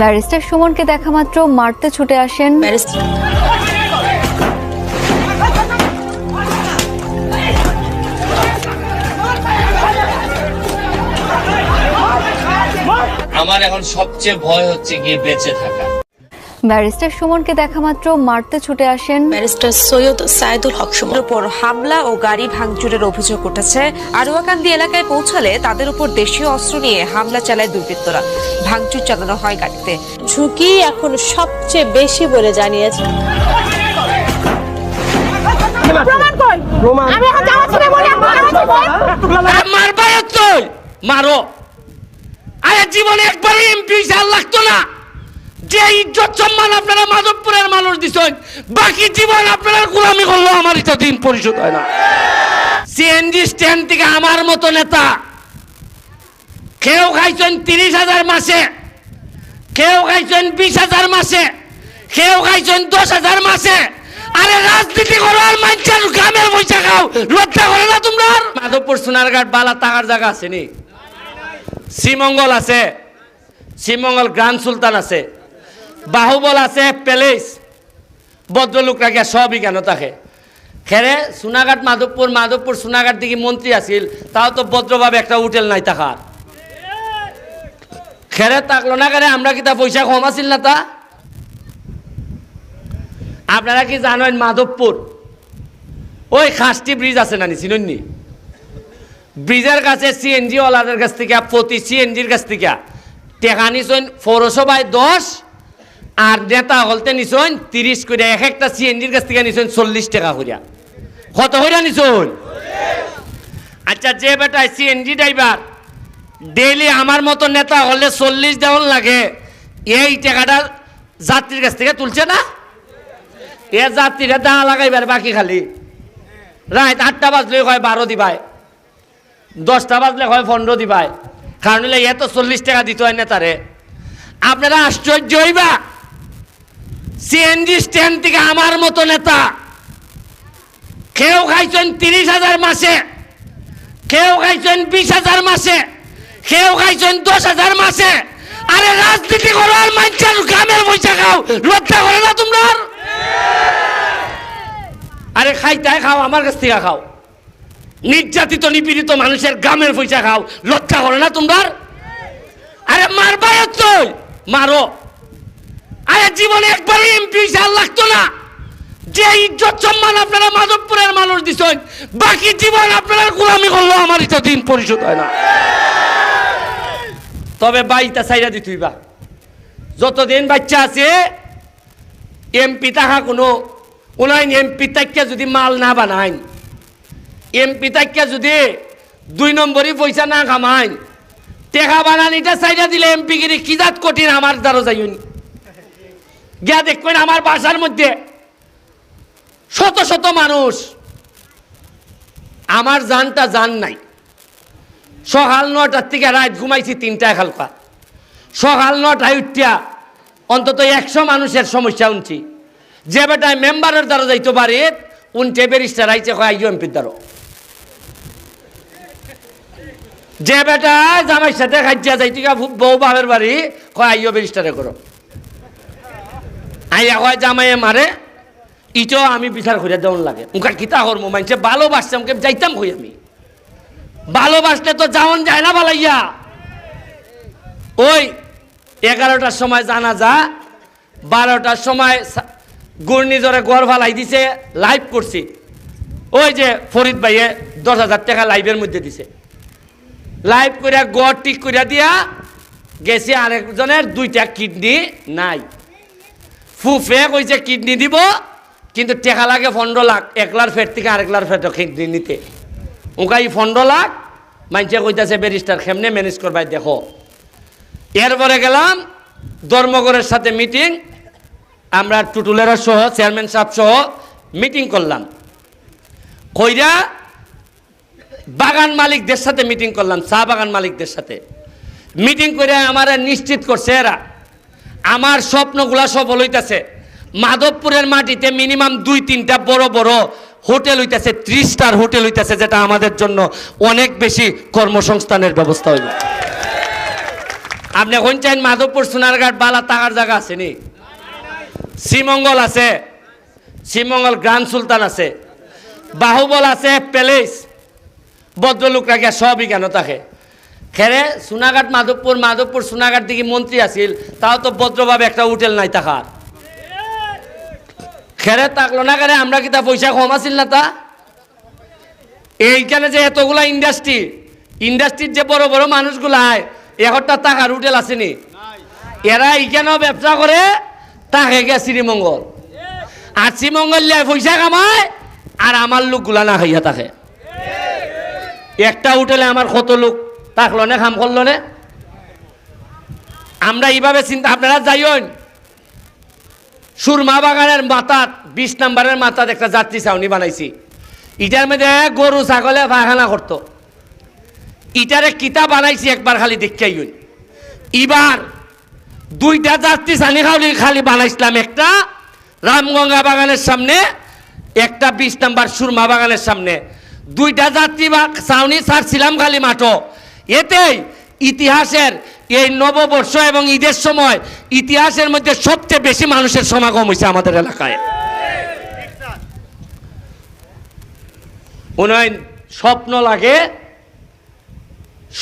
Barrister সুমনকে দেখা মাত্র মারতে ছুটে আসেন। আমার এখন সবচেয়ে ভয় হচ্ছে গিয়ে বেঁচে থাকা। ব্যারিস্টার সুমনকে দেখা মাত্র মারতে ছুটে আসেন। ব্যারিস্টার সৈয়দ সাইদুল হক সুমন উপর হামলা ও গাড়ি ভাঙচুরের অভিযোগ উঠেছে। আরুয়াকান্দি এলাকায় পৌঁছালে তাদের উপর দেশীয় অস্ত্র নিয়ে হামলা চালায় দুর্বৃত্তরা। ভাঙচুর চালানো হয় গাড়িতে। ঝুঁকি এখন সবচেয়ে বেশি বলে জানিয়েছে। মারো। আরে জীবনে একবারই এমপি লাগতো না। যে ইজ্জত সম্মান আপনারা মাধবপুরের মানুষ দিছেন, বাকি জীবন আপনারা গোলামি করল আমার এটা দিন পরিশোধ হয় না। সিএনজি স্ট্যান্ড থেকে আমার মতো নেতা কেউ খাইছেন তিরিশ হাজার মাসে কেউ খাইছেন বিশ হাজার মাসে কেউ খাইছেন দশ হাজার মাসে। আরে রাজনীতি করো আর মানুষের গ্রামের পয়সা খাও, লজ্জা করে না তোমরা? মাধবপুর সোনারঘাট বালা টাকার জায়গা আছে নি? শ্রীমঙ্গল আছে, শ্রীমঙ্গল গ্রান্ড সুলতান আছে। বাহুবল আছে, প্যালেস। ভদ্রলোকরা গিয়া সবই কেন থাকে খেরে সোনাঘাট মাধবপুর মাধবপুর সোনাঘাট দিকে মন্ত্রী আছিল, তাও তো ভদ্রভাবে একটা হোটেল নাই তাকার খেরে তাকলো না কেরে আমরা কি তা পয়সা কম আছিল না তা? আপনারা কি জানেন মাধবপুর? ওই খাসটি ব্রিজ আছে না? চিনুননি ব্রিজের কাছে সিএনজি ওলাদের কাছ থেকে, প্রতি সিএনজির কাছ থেকে। টেকা নিছেন পৌরসভায় দশ আর নেতা হলতে নিছেন, তিরিশ করে এক একটা সিএনজির কাছ থেকে নিছেন, চল্লিশ টাকা করিয়া কত করিয়া নিছেন? আচ্ছা যে বেটায় সিএনজি ড্রাইভার, ডেইলি আমার মতো নেতা হলে চল্লিশ দেওয়ান লাগে, এই টাকাটা যাত্রীর কাছ থেকে তুলছে না? এ যাত্রীরা দাঁড়া লাগাইবার বাকি খালি। রাত আটটা বাজলে হয় বারো দিবাই দশটা বাজলে হয় পনেরো দিবাই কারণ এত চল্লিশ টাকা দিতে হয় নেতারে। আপনারা আশ্চর্য হইবা। সিএনজি স্ট্যান্ড থেকে আমার মতো নেতা। কেউ খাইছেন তিরিশ হাজার মাসে, কেউ খাইছেন বিশ হাজার মাসে, কেউ খাইছেন দশ হাজার মাসে। আরে রাজনীতি করো আর মানুষের গ্রামের পয়সা খাও, লজ্জা করে না তোমরা আরে? খাইতাই খাও, আমার কাছ থেকে খাও। নির্যাতিত, নিপীড়িত মানুষের গ্রামের পয়সা খাও, লজ্জা করে না তোমরা আরে? মারবা তুই মারো। আরে জীবনে একবারই এমপি সাল লাগতো না। যে ইজ্জত সম্মান আপনারা মাধবপুরের মানুষ দিছেন, বাকি জীবন আপনারা গোলামি করল আমার এটা দিন পরিশোধ হয় না। তবে বাইটা সাইরা দিতুই বা যতদিন বাচ্চা আছে এমপি তাহা কোনো ওনাইন এমপি তাইকা যদি মাল না বানাইন এমপি তাইকা যদি দুই নম্বরই পয়সা না কামাইন, টেকা বানানিটা সাইডা দিলে এমপি গিরি কি জাত কঠিন আমার দ্বারা যাইন গিয়া দেখবেন আমার বাসার মধ্যে শত শত মানুষ। আমার জানটা জান নাই। সকাল নটার থেকে রাত ঘুমাইছি তিনটায় খালকা। সকাল নটায় উঠিয়া অন্তত একশো মানুষের সমস্যা উনছি যে বেটায় মেম্বারের দ্বারা যাইতে পারে উনটে বেরিস্টার আইছে কয় আইও এমপির দ্বারা। যে বেটা জামাই সাথে খাইয়া যাইতে বউ বাপের বাড়ি, কয় আইও বেরিস্টারে করো। আইয়া কয় মারে, ইটো আমি বিচার করে দেওয়ান লাগে। মুখা কিতা হর মো মানছে ভালোবাসছে আমাকে যাইতাম কই আমি। ভালোবাসলে তো যাওন যায় না বালাইয়া। ওই এগারোটার সময় জানা যা বারোটার সময় ঘূর্ণিঝড়ে গড় ফালাই দিছে, লাইভ করছি ওই যে ফরিদ ভাইয়ে দশ হাজার টাকা লাইভের মধ্যে দিছে। লাইভ করিয়া গড় ঠিক করিয়া দিয়া, গেছে আরেকজনের দুইটা কিডনি নাই। ফুফে কইছে কিডনি দিব, কিন্তু টেকা লাগে পনেরো লাখ। একলার ফেট থেকে আরেকলার ফেট কিডনি নিতে। ওকা এই পনেরো লাখ মানুষে কইতাছে ব্যারিস্টার কেমনে ম্যানেজ করবাই দেখো। এরপরে গেলাম ধর্মগড়ের সাথে মিটিং আমরা টুটুলেরা সহ চেয়ারম্যান সাহেব সহ মিটিং করলাম। কইরা বাগান মালিকদের সাথে মিটিং করলাম, চা বাগান মালিকদের সাথে। মিটিং করে আমার নিশ্চিত করছে এরা। আমার স্বপ্নগুলা সফল হইতাছে। মাধবপুরের মাটিতে মিনিমাম দুই, তিনটা বড় বড় হোটেল হইতেছে ত্রিশ স্টার হোটেল হইতেছে, যেটা আমাদের জন্য অনেক বেশি কর্মসংস্থানের ব্যবস্থা হইবে আপনি এখন চাইন মাধবপুর সোনারঘাট বালা টাকার জায়গা আছে নি? শ্রীমঙ্গল আছে। শ্রীমঙ্গল গ্রান্ড সুলতান আছে। বাহুবল আছে, প্যালেস। ভদ্রলোকরা গিয়া সবই কেন থাকে খেরে সোনাঘাট মাধবপুর মাধবপুর সোনাঘাট দিকে মন্ত্রী আছিল, তাও তো ভদ্রভাবে একটা হোটেল নাই তাকার খেরে তাকলো না কেন আমরা কি তা পয়সা কম আছিল না তা? এইখানে যে এতগুলা ইন্ডাস্ট্রি ইন্ডাস্ট্রির যে বড় বড় মানুষগুলা আয় একটা টাকার হোটেল আসেনি। এরা এইখানেও ব্যবসা করে, তাকে গিয়া শ্রীমঙ্গল। আর শ্রীমঙ্গল পয়সা কামায়, আর আমার লোকগুলা না খাইয়া থাকে একটা হোটেলে আমার কত লোক থাকল না, খাম করল না। আমরা এইভাবে চিন্তা আপনারা যাইন সুরমা বাগানের মাথাত, বিশ নাম্বারের মাথাত একটা যাত্রী ছাউনি বানাইছি। ইটার মধ্যে গরু, ছাগলে পায়খানা করতো। ইটারে কিতা বানাইছি একবার খালি দেখাই এবার দুইটা যাত্রী ছানি খালি খালি বানাইছিলাম একটা রামগঙ্গা বাগানের সামনে, একটা বিশ নাম্বার সুরমা বাগানের সামনে। দুইটা যাত্রী বা ছাউনি ছাড়ছিলাম খালি মাঠো। এতেই ইতিহাসের এই নববর্ষ এবং ঈদের সময় ইতিহাসের মধ্যে সবচেয়ে বেশি মানুষের সমাগম হয়েছে আমাদের এলাকায়। উন্নয়ন স্বপ্ন লাগে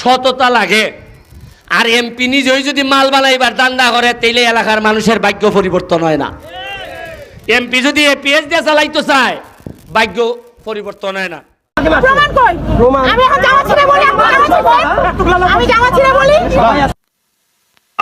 সততা লাগে। আর এমপি নিজেই যদি মাল বানাইবার দান্দা করে তাইলে এলাকার মানুষের ভাগ্য পরিবর্তন হয় না। এমপি যদি এপিএস দিয়ে চালাইতে চায় ভাগ্য পরিবর্তন হয় না প্রমাণ কই আমি এখন জামা ছিঁড়ে বলি আমি জামা ছিঁড়ে বলি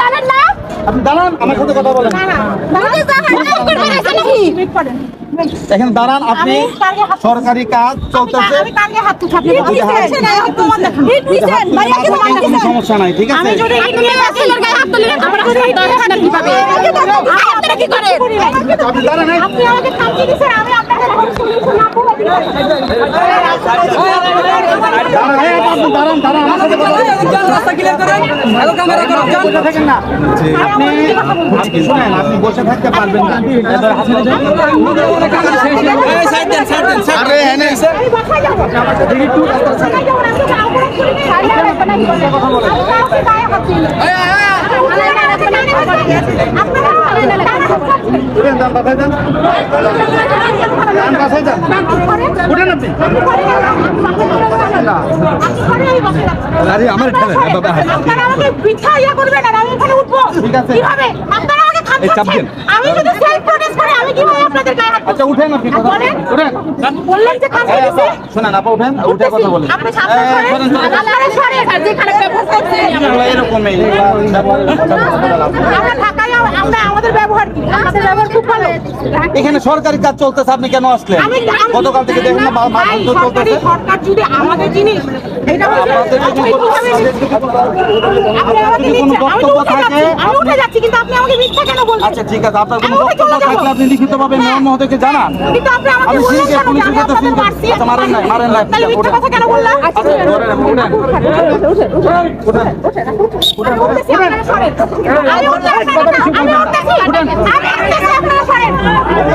জানেন না আপনি দাঁড়ান আমার সাথে কথা বলেন এখানে দাঁড়ান আপনি সরকারি কাজ চলতেছে সমস্যা নাই ঠিক আছে। আপনি আমাকে আপনি বসে থাকতে পারবেন না এবার হাতে আরে কি আমার ঠেলে না বাবা আপনারা আমাকে বৃথা ইয়া করবেন আর আমি এখানে উঠবো। ঠিক আছে। কীভাবে? আপনারা আমাকে এই খাচ্ছেন? আমি যদি সেলফ প্রোটেস্ট করি আমি কীভাবে আপনাদের গায়ে হাত আচ্ছা উঠেন আপনি কথা বলেন বললেন যে কাজ এই দিছে আপা, উঠেন উঠে কথা বলেন আপনি সামনে সরেন সরেন, সরেন। আপনারা সরেন আর যেখানে ব্যবহার করছেন এগুলো এরকমই ব্যবহারের কথা বলা লাভ নেই। আমরা ঢাকায় আমরা আমাদের ব্যবহার কি আমাদের ব্যবহার খুব ভালো এখানে সরকারি কাজ চলতেছে আপনি কেন আসলেন গতকাল থেকে দেখুন মা- চলতেছে সরকার যদি আমাদের জিনিস আচ্ছা ঠিক আছে আপনার কোনো বক্তব্য থাকলে আপনি লিখিতভাবে হ্যাঁ। মেয়র মহোদয়কে জানান আমি পুলিশের সাথে আচ্ছা মারেন নাই মারেন নাই? আচ্ছা উঠেন আমি উঠতেছি, আপনারা সরেন। আমি উঠতেছি, আমি উঠতেছি, আমি উঠতেছি, আপনারা সরেন। আপনি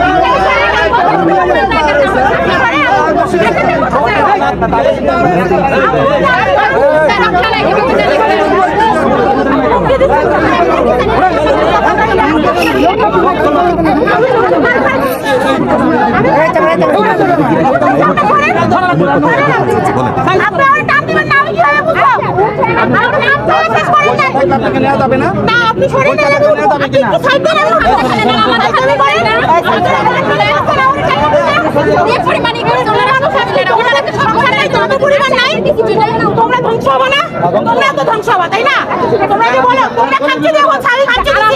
আমার নাম দিবেন না, আমি কীভাবে বুঝব? আমার নাম তো শেষ করেন নাই। আপনাকে নেওয়া যাবে না আপনি সরেন না, আমি উঠবো। আপনি একটু সাইড দেন, আমি উঠবো। আমি করেন না। এই পরিমাণই করে তোমরা মানুষ আসলে না, ওনারা তো সংসার নাই, তো অত পরিমাণ নাই। তোমরা ধ্বংস হব না? তোমরা তো ধ্বংস হবা, তাই না? তোমরা যে বলো, তোমরা খাচ্ছি দিয়ে বলছো, আমি খাচ্ছি দিচ্ছি।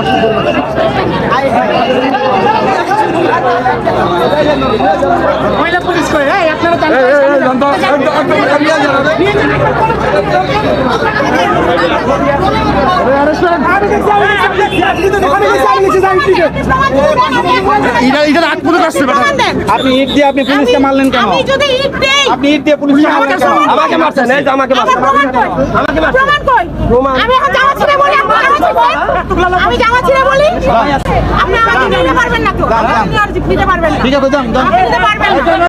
করল, আমাদের সবার হাত আপনি ইট দিয়ে আপনি পুলিশকে মারলেন কেন? আমি যদি ইট দেই আপনি ইট দিয়ে পুলিশকে আমাকে মারছেন এই যে আমাকে মারছেন। আমাকে মারছেন। প্রমাণ কই আমি জামা ছিঁড়ে বলি? আপনি আমাকে নিতে পারবেন না তো। আপনি আর নিতে পারবেন না। নিতে পারবেন না।